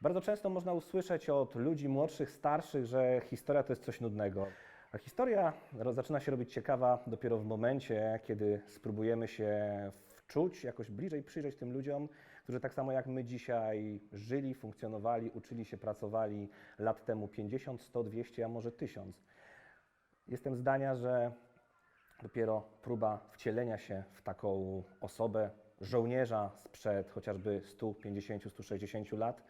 Bardzo często można usłyszeć od ludzi młodszych, starszych, że historia to jest coś nudnego. A historia zaczyna się robić ciekawa dopiero w momencie, kiedy spróbujemy się wczuć, jakoś bliżej przyjrzeć tym ludziom, którzy tak samo jak my dzisiaj żyli, funkcjonowali, uczyli się, pracowali lat temu 50, 100, 200, a może 1000. Jestem zdania, że dopiero próba wcielenia się w taką osobę, żołnierza sprzed chociażby 150, 160 lat,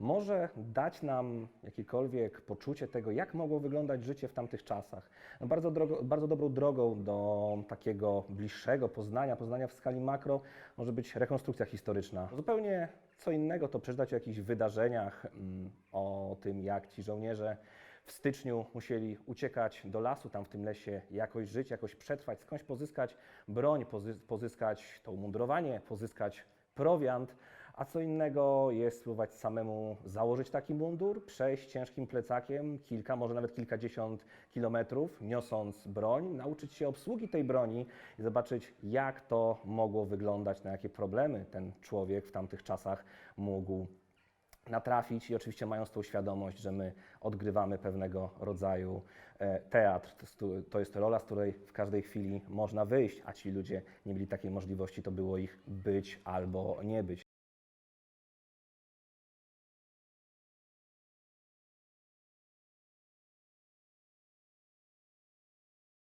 może dać nam jakiekolwiek poczucie tego, jak mogło wyglądać życie w tamtych czasach. No bardzo, drogo, bardzo dobrą drogą do takiego bliższego poznania, poznania w skali makro, może być rekonstrukcja historyczna. Zupełnie co innego to przeczytać o jakichś wydarzeniach, mm, o tym, jak ci żołnierze w styczniu musieli uciekać do lasu, tam w tym lesie jakoś żyć, jakoś przetrwać, skądś pozyskać broń, pozy- pozyskać to umundurowanie, pozyskać prowiant, a co innego jest spróbować samemu założyć taki mundur, przejść ciężkim plecakiem kilka, może nawet kilkadziesiąt kilometrów, niosąc broń, nauczyć się obsługi tej broni i zobaczyć, jak to mogło wyglądać, na jakie problemy ten człowiek w tamtych czasach mógł natrafić i oczywiście mając tą świadomość, że my odgrywamy pewnego rodzaju e, teatr. To jest, to jest rola, z której w każdej chwili można wyjść, a ci ludzie nie mieli takiej możliwości, to było ich być albo nie być.